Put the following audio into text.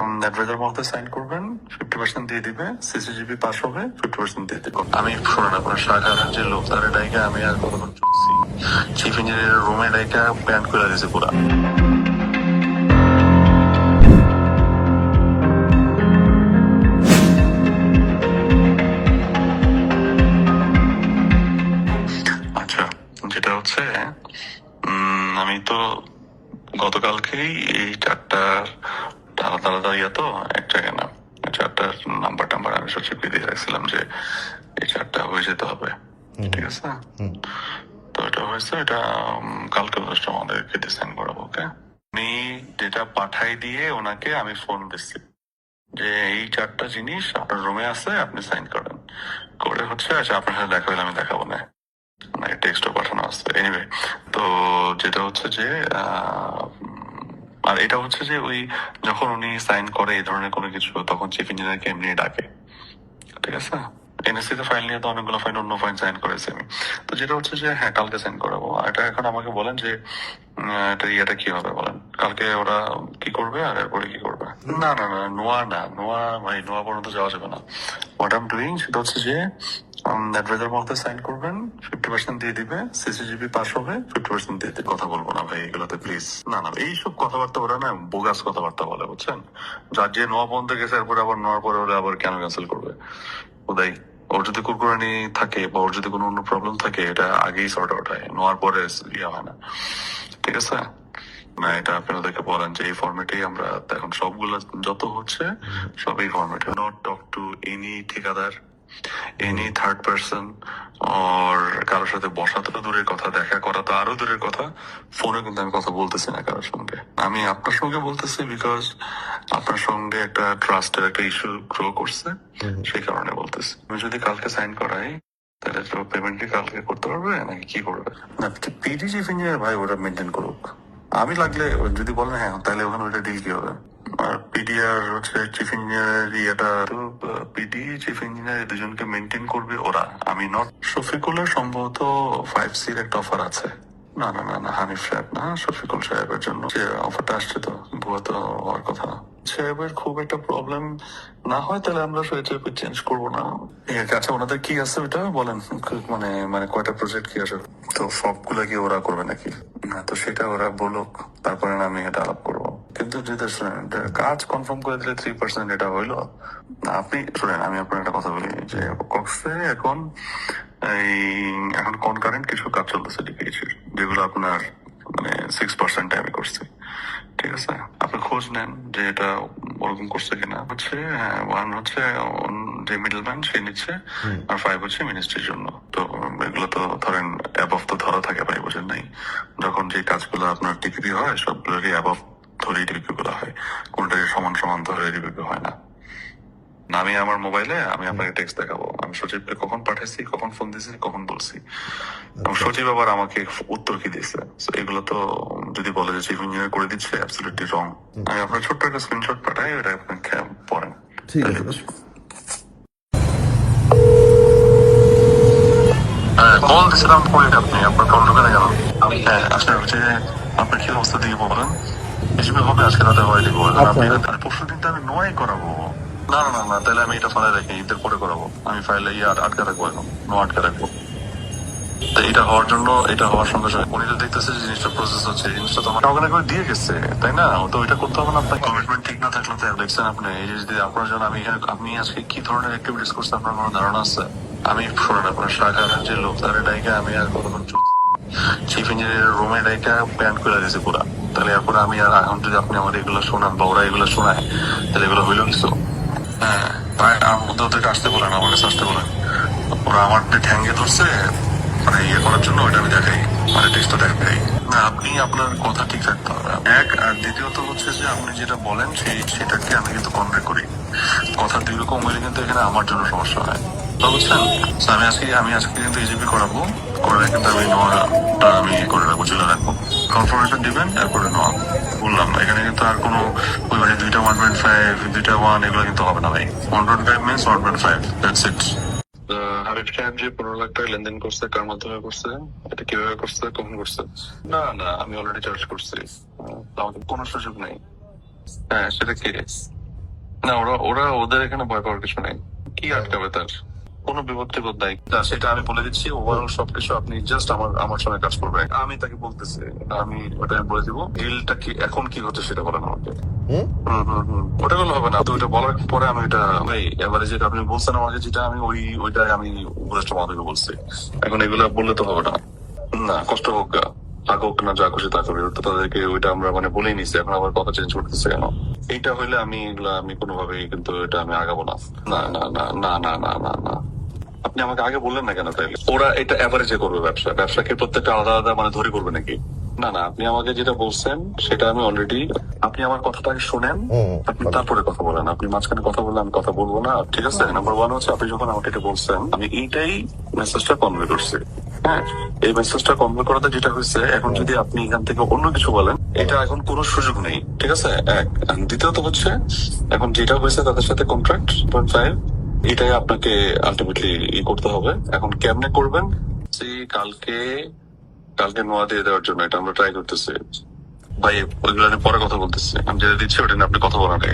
Adviser মধ্যে sign করবেন fifty percent দিয়ে দিবে সিসিজিবি পাস হবে ফিফটি পার্সেন্ট দিয়ে দিবে। আমি শোনেন, আপনার শাখার যে লোক তার ডাইকা আমি আর কতক্ষণ চলছি চিফ ইঞ্জিনিয়ার রুমে ডাইকা প্যান্ট করে দিয়েছে পুরা। আচ্ছা যেটা হচ্ছে আমি তো গতকালকেই এই চারটার আলাদা আলাদা ইয়া তো এক জায়গায় না চারটার নাম্বার টাম্বার আমি সচিবকে দিয়ে রাখছিলাম যে এই চারটা হয়ে যেতে হবে। ঠিক আছে? তো এটা হয়েছে এটা কালকে আমাদেরকে ডিসাইন করাবো ওকে আমি যেটা পাঠাই দিয়ে ওনাকে আমি ফোন দিচ্ছি যে এই চারটা জিনিস আপনার রুমে আছে আপনি সাইন করেন। করে হচ্ছে আচ্ছা আপনার সাথে দেখা হলে আমি দেখাবো না। টেক্সটও পাঠানো আছে। এনিওয়ে তো যেটা হচ্ছে যে আর এটা হচ্ছে যে ওই যখন উনি সাইন করে এই ধরনের কোনো কিছু, তখন চিফ ইঞ্জিনিয়ারকে এমনি ডাকে। ঠিক আছে? এনএসসি তে ফাইল নিয়ে তো অনেকগুলো ফাইল অন্য ফাইল সাইন করেছি আমি। তো যেটা হচ্ছে যে হ্যাঁ কালকে সাইন করাবো। এটা এখন আমাকে বলেন যে এটা ইয়েটা কি হবে বলেন? কালকে ওরা কি করবে আর এরপরে কি করবে? না না না, নোয়া না, নোয়া ভাই, নোয়া পর্যন্ত যাওয়া যাবে না। হোয়াট আম ডুইং সেটা হচ্ছে যে অ্যাডভাইজার মধ্যে সাইন করবেন ফিফটি পার্সেন্ট দিয়ে দিবে সিসিজিবি পাস হবে ফিফটি পার্সেন্ট দিয়ে কথা বলব না ভাই, এগুলোতে প্লিজ না না এইসব কথাবার্তা ওরা না বোগাস কথাবার্তা বলে, বুঝছেন? যার যে নোয়া পর্যন্ত গেছে, এরপরে আবার নোয়ার পরে ওরা আবার কেন ক্যান্সেল করবে? ওদাই ওর যদি কুরকুরানি থাকে বা ওর যদি কোনো অন্য প্রবলেম থাকে, এটা আগেই সর্ট আউট হয় নোয়ার পরে ইয়ে হয় না। ঠিক আছে? না, এটা আপনি ওদেরকে বলেন যে এই ফর্মেটেই আমরা, এখন সবগুলো যত হচ্ছে সব এই ফর্মেটে নট টক টু এনি ঠিকাদার। এনি থার্ড পার্সন আর কারোর সাথে বসা তো দূরের কথা দেখা করা তো আরও দূরের কথা ফোনে কিন্তু আমি কথা বলতেছি না কারোর সঙ্গে। আমি আপনার সঙ্গে বলতেছি বিকজ আপনার সঙ্গে একটা ট্রাস্টের একটা ইস্যু গ্রো করছে সেই কারণে বলতেছি। আমি যদি কালকে সাইন করাই তাহলে তো কালকে করতে পারবে নাকি কি করবে? না পিডি চিফ ইঞ্জিনিয়ার ভাই ওটা মেনটেন করুক। আমি লাগলে যদি বলেন হ্যাঁ তাহলে ওখানে ওটা ডিল কি হবে? আর পিডি আর হচ্ছে চিফ ইঞ্জিনিয়ার ইয়েটা পিডি চিফ ইঞ্জিনিয়ার দুজনকে মেনটেন করবে ওরা, আমি নট শফিকুলের সম্ভবত ফাইভ সির একটা অফার আছে। না না না না, হানিফ সাহেব না, শফিকুল সাহেবের জন্য। যে অফারটা আসছে তো, ভুয়া তো হওয়ার কথা। সাহেবের খুব একটা প্রবলেম না হয়, তাহলে আমরা সেটা চেঞ্জ করব না। আচ্ছা ওনাদের কি আছে ওটা বলেন মানে মানে কয়টা প্রজেক্ট কি আছে? তো সবগুলা কি ওরা করবে নাকি? না, তো সেটা ওরা বলুক, তারপরে আমি এটা আলাপ করব। কিন্তু কাজ কনফার্ম করে দিলে থ্রি পার্সেন্ট এটা হইল। আপনি শুনেন আমি আপনার একটা কথা বলি যে কক্সে এখন এই এখন কনকারেন্ট কিছু কাজ চলতেছে ডিপিএইচের যেগুলো আপনার মানে সিক্স পার্সেন্ট করছি। ঠিক আছে? আপনি খোঁজ নেন যে এটা ওরকম করছে কিনা। হচ্ছে ওয়ান হচ্ছে যে মিডল ম্যান সে নিচ্ছে আর ফাইভ হচ্ছে মিনিস্ট্রির জন্য। তো এগুলো তো ধরেন অ্যাবভ তো ধরা থাকে ভাই বোঝেন নাই। যখন যে কাজগুলো আপনার টিপিপি হয় সবগুলোরই অ্যাবভ ধরেই টিপিপি গুলো হয়। কোনটাকে সমান সমান ধরে টিপিপি হয় না। আমি আমার মোবাইলে আমি আপনাকে টেক্সট দেখাবো। আমি সচিবকে কখন পাঠাইছি কখন ফোন দিয়েছি কখন বলছি। এবং সচিব আবার আমাকে উত্তর কি দিয়েছে? এগুলো তো যদি বলে যে চিফ ইঞ্জিনিয়ার করে দিচ্ছে অ্যাবসলিউটলি রং আমি আপনার ছোট্ট একটা স্ক্রিনশট পাঠাই ওটা আপনি খে- পড়েন ঠিক আছে। হ্যাঁ কল দিয়েছিলাম আপনি। আপনার কল ঢুকে না কেন হ্যাঁ আসলে হচ্ছে আপনার কি অবস্থা দিয়ে বলেন হিসেবে হবে আজকে রাতে হয় দিব আপনি পরশু দিন তো আমি নয় করাবো না না না না তাহলে আমি এটা ফাইলে রাখি ঈদের পরে করাবো আমি ফাইলে ইয়ে আটকে রাখব এখন নো আটকে রাখব তো এটা হওয়ার জন্য এটা হওয়ার সঙ্গে সঙ্গে উনি তো দেখতেছে যে জিনিসটা প্রসেস হচ্ছে জিনিসটা তো আমার কাউকে করে দিয়ে গেছে তাই না তো এটা করতে হবে না আপনার কমিটমেন্ট ঠিক না থাকলে তো দেখছেন আপনি এই যে যদি আপনার জন্য আমি আপনি আজকে কি ধরনের অ্যাক্টিভিটিস করছে আপনার কোনো ধারণা আছে আমি শোনেন আপনার শাখার যে লোক তার ডাইকে আমি আর কতক্ষণ চিফ ইঞ্জিনিয়ার রুমে ডাইকা প্যান্ট করে দিয়েছে পুরা তাহলে এরপরে আমি আর এখন যদি আপনি আমার এগুলো শোনান বা ওরা এগুলো শোনায়, তাহলে এগুলো হইল কিছু? হ্যাঁ মধ্যে ওদেরকে আসতে বলেন আমার কাছে আসতে বলেন ওরা আমার যে ঠ্যাঙ্গে ধরছে মানে ইয়ে করার জন্য ওইটা আমি দেখাই মানে টেস্টটা দেখাই। না, আপনি আপনার কথা ঠিক রাখতে হবে। এক, আর দ্বিতীয়ত হচ্ছে যে আপনি যেটা বলেন সেই, সেটাকে আমি কিন্তু কনভে করি। কথা দুই রকম হইলে কিন্তু এখানে আমার জন্য সমস্যা হয়। বুঝছেন? আমি আজকে আমি আজকে কিন্তু এজিপি করাবো। করে কিন্তু আমি নোয়াটা আমি ইয়ে করে রাখব চলে রাখব। কনফার্মেশন দিবেন, এরপরে নোয়া বললাম এখানে কিন্তু আর কোনো, ওই মানে দুইটা ওয়ান পয়েন্ট ফাইভ দুইটা ওয়ান এগুলো কিন্তু হবে না ভাই। One point five means one point five that's it Habib সাহেব যে পনেরো লাখ টাকা লেনদেন করছে, কার মাধ্যমে করছে, এটা কীভাবে করছে, কখন করছে? না না, আমি অলরেডি চার্জ করছি। আমাকে কোনো সুযোগ নেই। হ্যাঁ সেটা কি? না, ওরা ওরা, ওদের এখানে ভয় পাওয়ার কিছু নেই। কি আটকাবে তার? কোনো বিপত্তি বোধ নাই। না সেটা আমি বলে দিচ্ছি ওভারঅল সবকিছু আপনি জাস্ট আমার আমার সঙ্গে কাজ করবেন। আমি তাকে বলতেছি আমি ওটা আমি বলে দিব ডিলটা কি এখন কি হচ্ছে সেটা বলেন আমাকে। ওটা করলে হবে না। তো ওইটা বলার পরে আমি ওইটা ভাই এবারে যেটা আপনি বলছেন আমাকে যেটা আমি ওই ওইটাই আমি উপদেশটা মাধবকে বলছি। এখন এগুলো বললে তো হবে না। না কষ্ট হোক থাকুক না যা খুশি তা করি তো তাদেরকে ওইটা আমরা মানে বলেই নিছি এখন আবার কথা চেঞ্জ করতেছে কেন? এইটা হইলে আমি এগুলা আমি কোনোভাবেই কিন্তু এটা আমি আগাবো না। না না না না না না না না। আপনি আমাকে আগে বললেন না কেন তাইলে? ওরা এটা অ্যাভারেজে করবে ব্যবসা। ব্যবসাকে প্রত্যেকটা আলাদা আলাদা মানে ধরে করবে নাকি? না না আপনি আমাকে যেটা বলছেন সেটা আমি অলরেডি আপনি আমার কথাটাকে শোনেন আপনি তারপরে কথা বলেন। আপনি মাঝখানে কথা বললে আমি কথা বলব না। ঠিক আছে? নাম্বার ওয়ান হচ্ছে আপনি যখন আমাকে এটা বলছেন আমি এইটাই মেসেজটা কনভে করছি। হ্যাঁ এই মেসেজটা কনভে করাতে যেটা হয়েছে, এখন যদি আপনি এখান থেকে অন্য কিছু বলেন, এটা এখন কোনো সুযোগ নেই, ঠিক আছে? এক দ্বিতীয়ত হচ্ছে, এখন যেটা হয়েছে তাদের সাথে কন্ট্রাক্ট পয়েন্ট ফাইভ এটাই আপনাকে আলটিমেটলি ই করতে হবে। এখন কেমনে করবেন? কালকে কালকে নোয়া দিয়ে দেওয়ার জন্য, এটা আমরা ট্রাই করতেছি। ভাই, ওইগুলো নিয়ে পরে কথা বলতেছি। আমি যেটা দিচ্ছি, ওটা নিয়ে আপনি কথা বলার আগে।